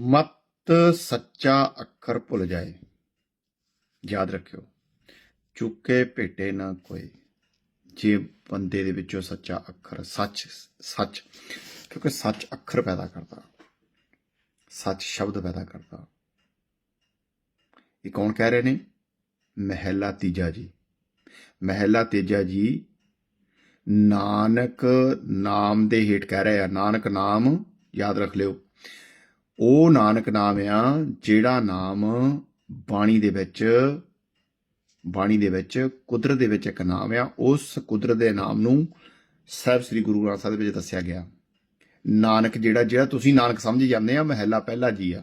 ਮਤ ਸੱਚਾ ਅੱਖਰ ਭੁੱਲ ਜਾਏ। ਯਾਦ ਰੱਖਿਓ, ਚੁੱਕੇ ਭੇਟੇ ਨਾ ਕੋਈ, ਜੇ ਬੰਦੇ ਦੇ ਵਿੱਚੋਂ ਸੱਚਾ ਅੱਖਰ, ਸੱਚ ਸੱਚ, ਕਿਉਂਕਿ ਸੱਚ ਅੱਖਰ ਪੈਦਾ ਕਰਦਾ। ਸੱਚ ਸ਼ਬਦ ਪੈਦਾ ਕਰਦਾ। ਇਹ ਕੌਣ ਕਹਿ ਰਹੇ ਨੇ? ਮਹਿਲਾ ਤੀਜਾ ਜੀ। ਮਹਿਲਾ ਤੀਜਾ ਜੀ ਨਾਨਕ ਨਾਮ ਦੇ ਹੇਠ ਕਹਿ ਰਹੇ ਆ। ਨਾਨਕ ਨਾਮ ਯਾਦ ਰੱਖ ਲਿਓ। ਉਹ ਨਾਨਕ ਨਾਮ ਆ ਜਿਹੜਾ ਨਾਮ ਬਾਣੀ ਦੇ ਵਿੱਚ, ਬਾਣੀ ਦੇ ਵਿੱਚ, ਕੁਦਰਤ ਦੇ ਵਿੱਚ ਇੱਕ ਨਾਮ ਆ, ਉਸ ਕੁਦਰਤ ਦੇ ਨਾਮ ਨੂੰ ਸਾਹਿਬ ਸ੍ਰੀ ਗੁਰੂ ਗ੍ਰੰਥ ਸਾਹਿਬ ਵਿੱਚ ਦੱਸਿਆ ਗਿਆ। ਨਾਨਕ ਜਿਹੜਾ ਜਿਹੜਾ ਤੁਸੀਂ ਨਾਨਕ ਸਮਝ ਜਾਂਦੇ ਆ, ਮਹਿਲਾ ਪਹਿਲਾ ਜੀ ਆ।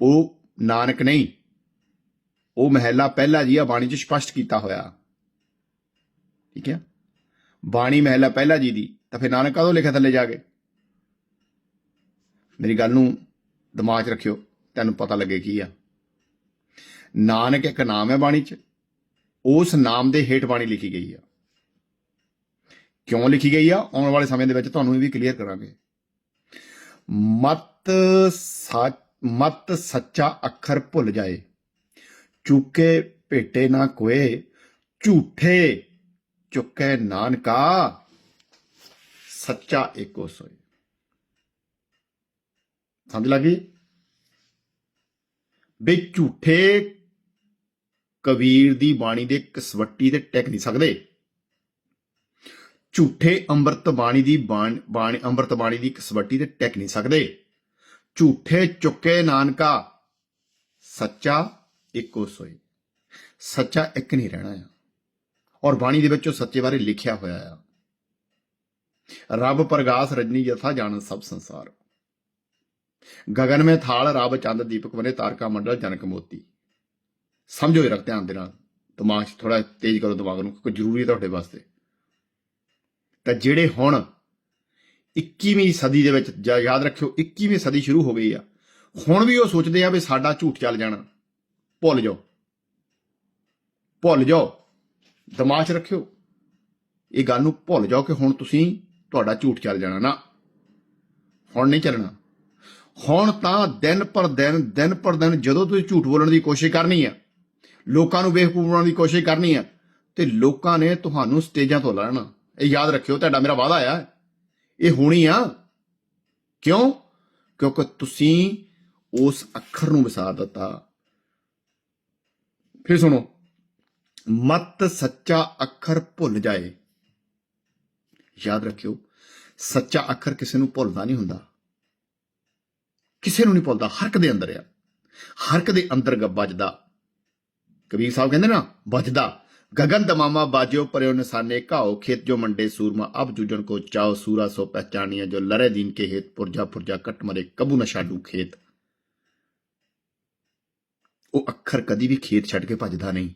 ਉਹ ਨਾਨਕ ਨਹੀਂ, ਉਹ ਮਹਿਲਾ ਪਹਿਲਾ ਜੀ ਆ, ਬਾਣੀ 'ਚ ਸਪਸ਼ਟ ਕੀਤਾ ਹੋਇਆ। ਠੀਕ ਹੈ ਬਾਣੀ ਮਹਿਲਾ ਪਹਿਲਾ ਜੀ ਦੀ, ਤਾਂ ਫਿਰ ਨਾਨਕ ਕਦੋਂ ਲਿਖਿਆ ਥੱਲੇ ਜਾ ਕੇ? ਮੇਰੀ ਗੱਲ ਨੂੰ ਦਿਮਾਗ 'ਚ ਰੱਖਿਓ ਤੈਨੂੰ ਪਤਾ ਲੱਗੇ ਕੀ ਆ। ਨਾਨਕ ਇੱਕ ਨਾਮ ਹੈ ਬਾਣੀ 'ਚ, ਉਸ ਨਾਮ ਦੇ ਹੇਠ ਬਾਣੀ ਲਿਖੀ ਗਈ ਆ। ਕਿਉਂ ਲਿਖੀ ਗਈ ਆ? ਆਉਣ ਵਾਲੇ ਸਮੇਂ ਦੇ ਵਿੱਚ ਤੁਹਾਨੂੰ ਇਹ ਵੀ ਕਲੀਅਰ ਕਰਾਂਗੇ। ਮਤ ਸੱਚ, ਮਤ ਸੱਚਾ ਅੱਖਰ ਭੁੱਲ ਜਾਏ, ਚੁੱਕੇ ਭੇਟੇ ਨਾ ਕੋਏ, ਝੂਠੇ ਚੁੱਕੇ ਨਾਨਕਾ, ਸੱਚਾ ਏਕੋ ਸੋਏ। ਸਮਝ ਲੱਗੀ ਬੇ ਝੂਠੇ ਕਬੀਰ ਦੀ ਬਾਣੀ ਦੇ ਕਸਵੱਟੀ ਤੇ ਟਿਕ ਨਹੀਂ ਸਕਦੇ। ਝੂਠੇ ਅੰਮ੍ਰਿਤ ਬਾਣੀ ਦੀ ਬਾਣ ਬਾਣੀ ਅੰਮ੍ਰਿਤ ਬਾਣੀ ਦੀ ਕਸਵੱਟੀ ਤੇ ਟਿਕ ਨਹੀਂ ਸਕਦੇ। ਝੂਠੇ ਚੁੱਕੇ ਨਾਨਕਾ, ਸੱਚਾ ਇੱਕੋ ਸੋਈ ਸੱਚਾ ਇੱਕ ਨਹੀਂ ਰਹਿਣਾ ਆ। ਔਰ ਬਾਣੀ ਦੇ ਵਿੱਚ ਉਹ ਸੱਚੇ ਬਾਰੇ ਲਿਖਿਆ ਹੋਇਆ ਆ। ਰੱਬ ਪ੍ਰਗਾਸ ਰਜਨੀ ਜਥਾ ਜਾਣਨ ਸਭ ਸੰਸਾਰ। ਗगन ਮੇ ਥਾਲ ਰਬ ਚੰਦ ਦੀਪਕ ਬਨੇ ਤਾਰਕਾ ਮੰਡਲ ਜਨਕ ਮੋਤੀ। ਸਮਝੋ ਇਹ ਰੱਖ ਧਿਆਨ ਦੇ ਨਾਲ। ਦਿਮਾਗ 'ਚ ਥੋੜਾ ਤੇਜ਼ ਕਰੋ ਦਿਮਾਗ ਨੂੰ, ਕਿਉਂਕਿ ਜ਼ਰੂਰੀ ਹੈ ਤੁਹਾਡੇ ਵਾਸਤੇ। ਤਾਂ ਜਿਹੜੇ ਹੁਣ 21ਵੀਂ ਸਦੀ ਦੇ ਵਿੱਚ ਯਾਦ ਰੱਖਿਓ 21ਵੀਂ ਸਦੀ ਸ਼ੁਰੂ ਹੋ ਗਈ ਆ। ਹੁਣ ਵੀ ਉਹ ਸੋਚਦੇ ਆ ਵੀ ਸਾਡਾ ਝੂਠ ਚੱਲ ਜਾਣਾ। ਭੁੱਲ ਜਾਓ। ਭੁੱਲ ਜਾਓ। ਦਿਮਾਗ 'ਚ ਰੱਖਿਓ। ਇਹ ਗੱਲ ਨੂੰ ਭੁੱਲ ਜਾਓ ਕਿ ਹੁਣ ਤੁਸੀਂ ਤੁਹਾਡਾ ਝੂਠ ਚੱਲ ਜਾਣਾ ਨਾ। ਹੁਣ ਨਹੀਂ ਚੱਲਣਾ। ਹੁਣ ਤਾਂ ਦਿਨ ਪਰ ਦਿਨ ਦਿਨ ਪਰ ਦਿਨ ਜਦੋਂ ਤੁਸੀਂ ਝੂਠ ਬੋਲਣ ਦੀ ਕੋਸ਼ਿਸ਼ ਕਰਨੀ ਹੈ, ਲੋਕਾਂ ਨੂੰ ਬੇਵਕੂਫ ਬਣਾਉਣ ਦੀ ਕੋਸ਼ਿਸ਼ ਕਰਨੀ ਹੈ, ਤੇ ਲੋਕਾਂ ਨੇ ਤੁਹਾਨੂੰ ਸਟੇਜਾਂ ਤੋਂ ਲੈਣਾ ਇਹ ਯਾਦ ਰੱਖਿਓ, ਤੁਹਾਡਾ ਮੇਰਾ ਵਾਅਦਾ ਆ ਇਹ ਹੋਣੀ ਆ। ਕਿਉਂ? ਕਿਉਂਕਿ ਤੁਸੀਂ ਉਸ ਅੱਖਰ ਨੂੰ ਵਸਾ ਦਿੱਤਾ। ਫਿਰ ਸੁਣੋ। ਮਤ ਸੱਚਾ ਅੱਖਰ ਭੁੱਲ ਜਾਏ। ਯਾਦ ਰੱਖਿਓ, ਸੱਚਾ ਅੱਖਰ ਕਿਸੇ ਨੂੰ ਭੁੱਲਦਾ ਨਹੀਂ ਹੁੰਦਾ। ਕਿਸੇ ਨੂੰ ਨਹੀਂ ਭੁੱਲਦਾ, ਹਰਕ ਦੇ ਅੰਦਰ ਆ। ਹਰਕ ਦੇ ਅੰਦਰ ਵੱਜਦਾ। ਕਬੀਰ ਸਾਹਿਬ ਕਹਿੰਦੇ ਨਾ ਵੱਜਦਾ। ਗਗਨ ਦਮਾਮਾ ਬਾਜਿਓ, ਪਰਿਓ ਨਿਸ਼ਾਨੇ, ਘਾਓ, ਖੇਤ ਜੋ ਮੰਡੇ, ਸੂਰਮਾ, ਅਬ ਜੁਜਣ ਕੋ ਚਾਓ, ਸੂਰਾ ਸੋ ਪਹਿਚਾਨੀਆਂ ਜੋ ਲਰੇ ਦੀਨ ਕੇ ਹੇਤ, ਪੁਰਜਾ ਪੁਰਜਾ ਕਟ ਮਰੇ, ਕਬੂ ਨਾ ਛਾਡੂ ਖੇਤ। ਉਹ ਅੱਖਰ ਕਦੀ ਵੀ ਖੇਤ ਛੱਡ ਕੇ ਭੱਜਦਾ ਨਹੀਂ।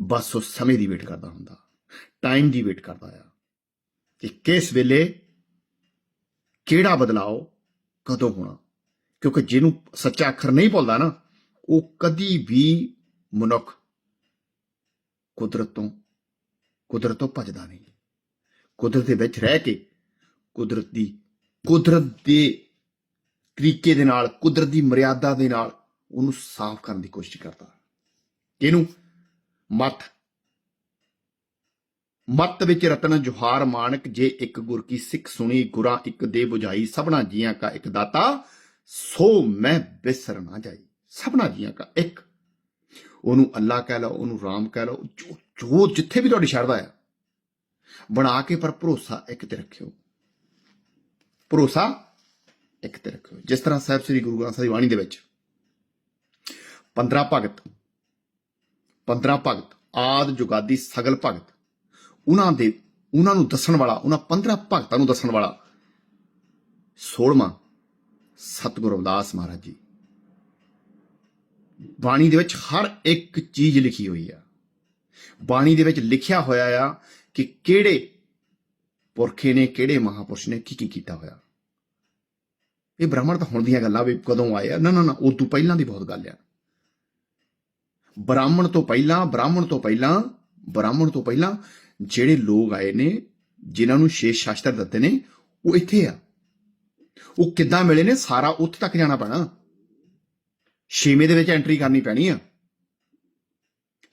ਬਸ ਉਹ ਸਮੇਂ ਦੀ ਵੇਟ ਕਰਦਾ ਹੁੰਦਾ। ਟਾਈਮ ਦੀ ਵੇਟ ਕਰਦਾ ਆ। ਕਿ ਕਿਸ ਵੇਲੇ ਕਿਹੜਾ ਬਦਲਾਓ ਕਦੋਂ ਹੋਣਾ? ਕਿਉਂਕਿ ਜਿਹਨੂੰ ਸੱਚਾ ਅੱਖਰ ਨਹੀਂ ਭੁੱਲਦਾ ਨਾ, ਉਹ ਕਦੀ ਵੀ ਮਨੁੱਖ ਕੁਦਰਤ ਤੋਂ ਕੁਦਰਤ ਤੋਂ ਭੱਜਦਾ ਨਹੀਂ। ਕੁਦਰਤ ਦੇ ਵਿੱਚ ਰਹਿ ਕੇ ਕੁਦਰਤ ਦੀ, ਕੁਦਰਤ ਦੇ ਤਰੀਕੇ ਦੇ ਨਾਲ, ਕੁਦਰਤ ਦੀ ਮਰਿਆਦਾ ਦੇ ਨਾਲ ਉਹਨੂੰ ਸਾਫ਼ ਕਰਨ ਦੀ ਕੋਸ਼ਿਸ਼ ਕਰਦਾ। ਇਹਨੂੰ ਮਤ ਮਤ ਵਿੱਚ ਰਤਨ ਜੁਹਾਰ ਮਾਨਕ ਜੇ ਇੱਕ ਗੁਰ ਕੀ ਸਿੱਖ ਸੁਣੀ, ਗੁਰਾਂ ਇੱਕ ਦੇ 부ਝਾਈ ਸਭਨਾ ਜੀਆਂ ਕਾ ਇੱਕ ਦਾਤਾ, ਸੋ ਮੈਂ ਬਿਸਰ ਨਾ ਜਾਈ। ਸਭਨਾ ਜੀਆਂ ਕਾ ਇੱਕ। ਉਹਨੂੰ ਅੱਲਾ ਕਹਿ ਲਓ, ਉਹਨੂੰ ਰਾਮ ਕਹਿ ਲਓ, ਜੋ ਜੋ ਜਿੱਥੇ ਵੀ ਤੁਹਾਡੀ ਸ਼ਰਧਾ ਆ, ਬਣਾ ਕੇ ਪਰ ਭਰੋਸਾ ਇੱਕ ਤੇ ਰੱਖਿਓ। ਭਰੋਸਾ ਇੱਕ ਤੇ ਰੱਖਿਓ। ਜਿਸ ਤਰ੍ਹਾਂ ਸਾਹਿਬ ਸ੍ਰੀ ਗੁਰੂ ਗ੍ਰੰਥ ਸਾਹਿਬ ਦੀ ਬਾਣੀ ਦੇ ਵਿੱਚ 15 ਭਗਤ 15 ਭਗਤ, ਆਦ ਜੁਗਾਦੀ ਸਗਲ ਭਗਤ ਉਹਨਾਂ ਦੇ, ਉਹਨਾਂ ਨੂੰ ਦੱਸਣ ਵਾਲਾ, ਉਹਨਾਂ 15 ਭਗਤਾਂ ਨੂੰ ਦੱਸਣ ਵਾਲਾ 16ਵਾਂ ਸਤਿਗੁਰੂ ਰਵਿਦਾਸ ਮਹਾਰਾਜ ਜੀ। ਬਾਣੀ ਦੇ ਵਿੱਚ ਹਰ ਇੱਕ ਚੀਜ਼ ਲਿਖੀ ਹੋਈ ਆ। ਬਾਣੀ ਦੇ ਵਿੱਚ ਲਿਖਿਆ ਹੋਇਆ ਆ ਕਿ ਕਿਹੜੇ ਪੁਰਖੇ ਨੇ, ਕਿਹੜੇ ਮਹਾਪੁਰਸ਼ ਨੇ ਕੀ ਕੀ ਕੀਤਾ ਹੋਇਆ। ਇਹ ਬ੍ਰਾਹਮਣ ਤਾਂ ਹੁਣ ਦੀਆਂ ਗੱਲਾਂ ਵੀ ਕਦੋਂ ਆਏ ਆ। ਨਾ ਨਾ ਨਾ ਉਹ ਤੋਂ ਪਹਿਲਾਂ ਦੀ ਬਹੁਤ ਗੱਲ ਆ। ਬ੍ਰਾਹਮਣ ਤੋਂ ਪਹਿਲਾਂ, ਬ੍ਰਾਹਮਣ ਤੋਂ ਪਹਿਲਾਂ, ਬ੍ਰਾਹਮਣ ਤੋਂ ਪਹਿਲਾਂ ਜਿਹੜੇ ਲੋਕ ਆਏ ਨੇ, ਜਿਨ੍ਹਾਂ ਨੂੰ ਸ਼ੇਸ਼ ਸ਼ਾਸਤਰ ਦਿੱਤੇ ਨੇ, ਉਹ ਇੱਥੇ ਆ। ਉਹ ਕਿੱਦਾਂ ਮਿਲੇ ਨੇ, ਸਾਰਾ ਉੱਥੇ ਤੱਕ ਜਾਣਾ ਪੈਣਾ। ਛੇਵੇਂ ਦੇ ਵਿੱਚ ਐਂਟਰੀ ਕਰਨੀ ਪੈਣੀ ਆ।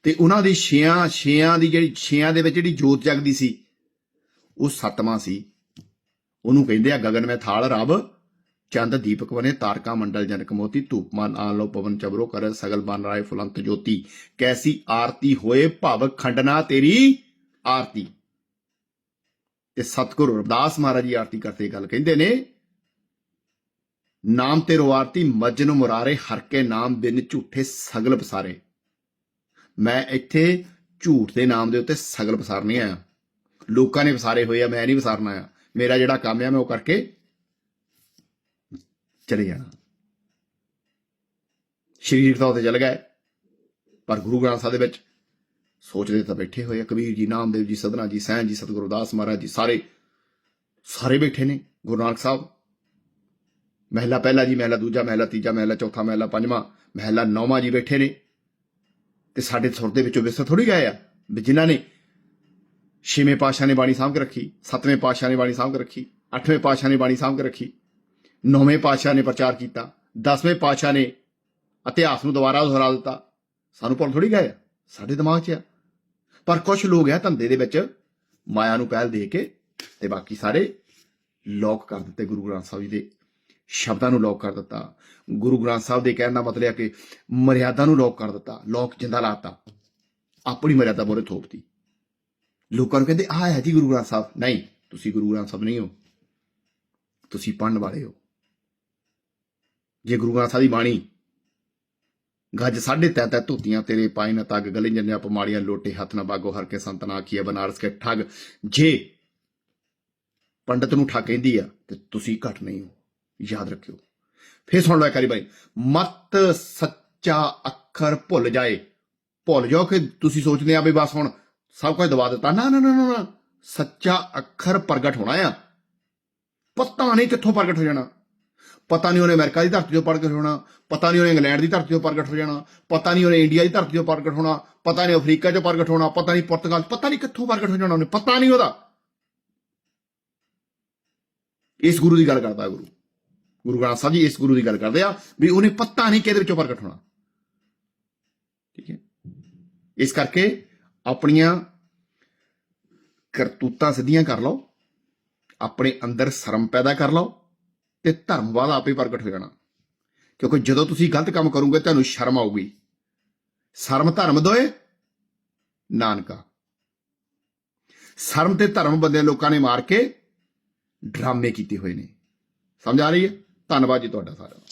ਤੇ ਉਹਨਾਂ ਦੀ ਛਿਆਂ ਛਿਆਂ ਦੀ ਜਿਹੜੀ, ਛਿਆਂ ਦੇ ਵਿੱਚ ਜਿਹੜੀ ਜੋਤ ਜਗਦੀ ਸੀ, ਉਹ ਸੱਤਵਾਂ ਸੀ। ਉਹਨੂੰ ਕਹਿੰਦੇ ਆ ਗਗਨ ਮੈਂ ਥਾਲ ਰਬ, ਚੰਦ ਦੀਪਕ ਬਨੇ ਤਾਰਕਾ ਮੰਡਲ ਜਨਕ ਮੋਤੀ ਧੂਪਮਾਨ ਆਲੋ ਪਵਨ ਚਬਰੋ ਕਰ, ਸਗਲ ਬਨ ਰਾਏ ਫੁਲੰਤ ਜੋਤੀ। ਕੈਸੀ ਆਰਤੀ ਹੋਏ, ਭਵ ਖੰਡਨਾ ਤੇਰੀ ਆਰਤੀ। ਤੇ ਸਤਿਗੁਰੂ ਰਵਿਦਾਸ ਮਹਾਰਾਜ ਜੀ ਆਰਤੀ ਕਰਦੇ ਗੱਲ ਕਹਿੰਦੇ ਨੇ, ਨਾਮ ਤੇਰੋ ਆਰਤੀ ਮਜਨ ਮੁਰਾਰੇ, ਹਰ ਕੇ ਨਾਮ ਬਿਨ ਝੂਠੇ ਸਗਲ ਪਸਾਰੇ। ਮੈਂ ਇੱਥੇ ਝੂਠ ਦੇ ਨਾਮ ਦੇ ਉੱਤੇ ਸਗਲ ਪਸਾਰ ਨਹੀਂ ਆਇਆ ਲੋਕਾਂ ਨੇ ਵਸਾਰੇ ਹੋਏ ਆ, ਮੈਂ ਨਹੀਂ ਵਸਾਰਨ ਆਇਆ ਮੇਰਾ ਜਿਹੜਾ ਕੰਮ ਆ, ਮੈਂ ਉਹ ਕਰਕੇ ਚਲੇ ਜਾਣਾ। ਸ਼ਰੀਰ ਤਾਂ ਉੱਤੇ ਚਲ ਗਏ, ਪਰ ਗੁਰੂ ਗ੍ਰੰਥ ਸਾਹਿਬ ਦੇ ਵਿੱਚ ਸੋਚਦੇ ਤਾਂ ਬੈਠੇ ਹੋਏ ਆ। ਕਬੀਰ ਜੀ ਨਾਮਦੇਵ ਜੀ ਸਦਨਾ ਜੀ ਸੈਨ ਜੀ ਸਤਿਗੁਰੂ ਦਾਸ ਮਹਾਰਾਜ ਜੀ ਸਾਰੇ ਸਾਰੇ ਬੈਠੇ ਨੇ ਗੁਰੂ ਨਾਨਕ ਸਾਹਿਬ। ਮਹਿਲਾ ਪਹਿਲਾ ਜੀ ਮਹਿਲਾ ਦੂਜਾ ਮਹਿਲਾ ਤੀਜਾ ਮਹਿਲਾ ਚੌਥਾ ਮਹਿਲਾ ਪੰਜਵਾਂ ਮਹਿਲਾ ਨੌਵਾਂ ਜੀ ਬੈਠੇ ਨੇ। ਤੇ ਸਾਡੇ ਸੁਰ ਦੇ ਵਿੱਚੋਂ ਵਿਸਰ ਥੋੜੀ ਗਏ ਆ ਵੀ ਜਿਨ੍ਹਾਂ ਨੇ ਛੇਵੇਂ ਪਾਤਸ਼ਾਹ ਨੇ ਬਾਣੀ ਸਾਂਭ ਕੇ ਰੱਖੀ ਸੱਤਵੇਂ ਪਾਤਸ਼ਾਹ ਨੇ ਬਾਣੀ ਸਾਂਭ ਕੇ ਰੱਖੀ ਅੱਠਵੇਂ ਪਾਤਸ਼ਾਹ ਨੇ ਬਾਣੀ ਸਾਂਭ ਕੇ ਰੱਖੀ ਨੌਵੇਂ ਪਾਤਸ਼ਾਹ ਨੇ ਪ੍ਰਚਾਰ ਕੀਤਾ ਦਸਵੇਂ ਪਾਤਸ਼ਾਹ ਨੇ ਇਤਿਹਾਸ ਨੂੰ ਦੁਬਾਰਾ ਦੁਹਰਾ ਦਿੱਤਾ। ਸਾਨੂੰ ਭੁੱਲ ਥੋੜੀ ਗਏ ਆ, ਸਾਡੇ ਦਿਮਾਗ 'ਚ ਆ। ਪਰ ਕੁਝ ਲੋਕ ਹੈ ਧੰਦੇ ਦੇ ਵਿੱਚ ਮਾਇਆ ਨੂੰ ਪਹਿਲ ਦੇ ਕੇ ਤੇ ਬਾਕੀ ਸਾਰੇ ਲੋਕ ਕਰ ਦਿੱਤੇ ਗੁਰੂ ਗ੍ਰੰਥ ਸਾਹਿਬ ਜੀ ਦੇ ਸ਼ਬਦਾਂ ਨੂੰ ਲੋਕ ਕਰ ਦਿੱਤਾ। ਗੁਰੂ ਗ੍ਰੰਥ ਸਾਹਿਬ ਦੇ ਕਹਿਣ ਦਾ ਮਤਲਬ ਹੈ ਕਿ ਮਰਿਆਦਾ ਨੂੰ ਲੋਕ ਕਰ ਦਿੱਤਾ ਲੋਕ ਜਿੰਦਾ ਲਾਤਾ ਆਪਣੀ ਮਰਿਆਦਾ ਮੋਰੇ ਥੋਪਤੀ। ਲੋਕਾਂ ਨੂੰ ਕਹਿੰਦੇ, ਆਹ ਹੈ ਜੀ ਗੁਰੂ ਗ੍ਰੰਥ ਸਾਹਿਬ। ਨਹੀਂ, ਤੁਸੀਂ ਗੁਰੂ ਗ੍ਰੰਥ ਸਾਹਿਬ ਨਹੀਂ ਹੋ। ਤੁਸੀਂ ਪੜਨ ਵਾਲੇ ਹੋ। ਜੇ ਗੁਰੂ ਗ੍ਰੰਥ ਸਾਹਿਬ ਦੀ ਬਾਣੀ ਗੱਜ ਸਾਢੇ ਤੈ ਤੈ ਧੋਤੀਆਂ ਤੇਰੇ ਪਾਈ ਨਾ ਤੱਗ ਗਲੇ ਜੰਨਿਆ ਪਮਾੜੀਆਂ ਲੋਟੇ ਹੱਥ ਨਾ ਬਾਗੋ ਹਰ ਕੇ ਸੰਤ ਨਾ ਆਖੀਏ ਬਨਾਰਸ ਕੇ ਠੱਗ। ਜੇ ਪੰਡਤ ਨੂੰ ਠੱਗ ਕਹਿੰਦੀ ਆ ਤੇ ਤੁਸੀਂ ਘਟ ਨਹੀਂ ਹੋ। ਯਾਦ ਰੱਖਿਓ। ਫੇਰ ਸੁਣ ਲਓ ਇੱਕ ਵਾਰੀ ਬਾਈ। ਮਤ ਸੱਚਾ ਅੱਖਰ ਭੁੱਲ ਜਾਏ। ਭੁੱਲ ਜਾਓ ਕਿ ਤੁਸੀਂ ਸੋਚਦੇ ਆ ਵੀ ਬਸ ਹੁਣ ਸਭ ਕੁਝ ਦਬਾ ਦਿੱਤਾ। ਨਾ ਨਾ ਨਾ ਨਾ, ਨਾ। ਸੱਚਾ ਅੱਖਰ ਪ੍ਰਗਟ ਹੋਣਾ ਆ। ਪਤਾ ਨਹੀਂ ਕਿੱਥੋਂ ਪ੍ਰਗਟ ਹੋ ਜਾਣਾ। ਪਤਾ ਨਹੀਂ ਉਹਨੇ ਅਮਰੀਕਾ ਦੀ ਧਰਤੀ ਤੋਂ ਪ੍ਰਗਟ ਹੋਣਾ, ਪਤਾ ਨਹੀਂ ਉਹਨੇ ਇੰਗਲੈਂਡ ਦੀ ਧਰਤੀ ਤੋਂ ਪ੍ਰਗਟ ਹੋ ਜਾਣਾ ਪਤਾ ਨਹੀਂ ਉਹਨੇ ਇੰਡੀਆ ਦੀ ਧਰਤੀ ਤੋਂ ਪ੍ਰਗਟ ਹੋਣਾ, ਪਤਾ ਨਹੀਂ ਅਫਰੀਕਾ 'ਚੋਂ ਪ੍ਰਗਟ ਹੋਣਾ, ਪਤਾ ਨਹੀਂ ਪੁਰਤਗਾਲ, ਪਤਾ ਨਹੀਂ ਕਿੱਥੋਂ ਪ੍ਰਗਟ ਹੋ ਜਾਣਾ ਉਹਨੇ, ਪਤਾ ਨਹੀਂ ਉਹਦਾ। ਇਸ ਗੁਰੂ ਦੀ ਗੱਲ ਕਰਦਾ ਗੁਰੂ। ਗੁਰੂ ਗ੍ਰੰਥ ਸਾਹਿਬ ਜੀ ਇਸ ਗੁਰੂ ਦੀ ਗੱਲ ਕਰਦੇ ਆ ਵੀ ਉਹਨੇ ਪਤਾ ਨਹੀਂ ਕਿਹਦੇ ਵਿੱਚੋਂ ਪ੍ਰਗਟ ਹੋਣਾ। ਠੀਕ ਹੈ? ਇਸ ਕਰਕੇ ਆਪਣੀਆਂ ਕਰਤੂਤਾਂ ਸਿੱਧੀਆਂ ਕਰ ਲਓ, ਆਪਣੇ ਅੰਦਰ ਸ਼ਰਮ ਪੈਦਾ ਕਰ ਲਓ ਤੇ ਧਰਮਵਾਦ ਆਪੇ ਪ੍ਰਗਟ ਹੋ ਜਾਣਾ। ਕਿਉਂਕਿ ਜਦੋਂ ਤੁਸੀਂ ਗਲਤ ਕੰਮ ਕਰੋਗੇ, ਤੁਹਾਨੂੰ ਸ਼ਰਮ ਆਊਗੀ। ਸ਼ਰਮ ਧਰਮ ਦੋਏ, ਨਾਨਕਾ। ਸ਼ਰਮ ਤੇ ਧਰਮ ਬੰਦੇ ਲੋਕਾਂ ਨੇ ਮਾਰ ਕੇ ਡਰਾਮੇ ਕੀਤੇ ਹੋਏ ਨੇ। ਸਮਝ ਆ ਰਹੀ ਹੈ? ਧੰਨਵਾਦ ਜੀ ਤੁਹਾਡਾ ਸਾਰਿਆਂ ਦਾ।